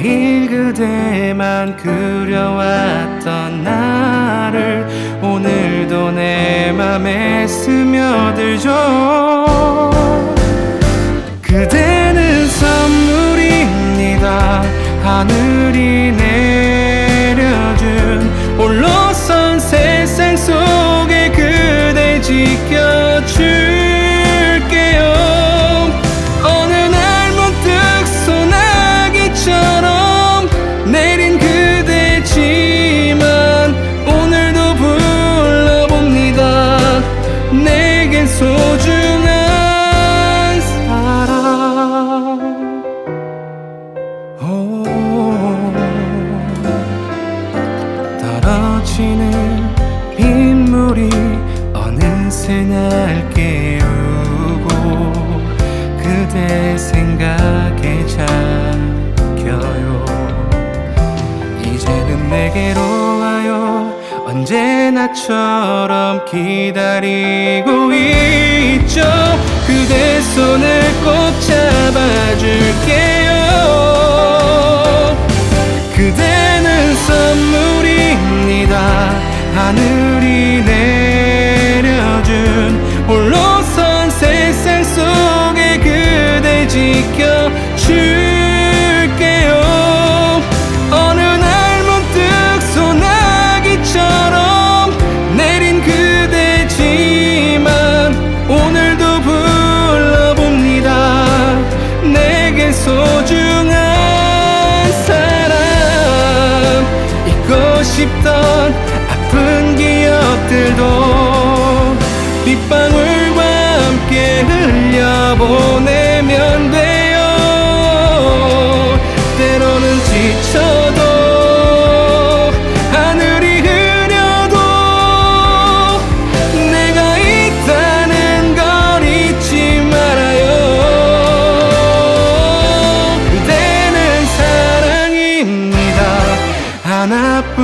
매일 그대만 그려왔던 나를 오늘도 내 맘에 스며들죠. 언제나처럼 기다리고 있죠 그대 손을 꼭 잡. 아픈 기억들도 빗방울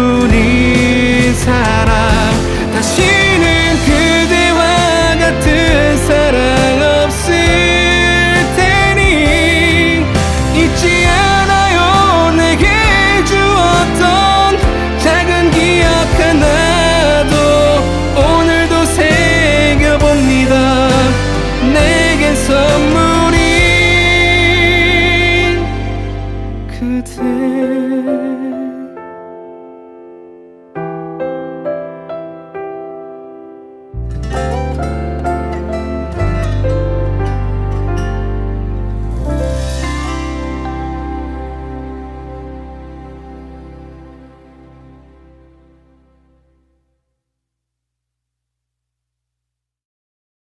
주님 사랑.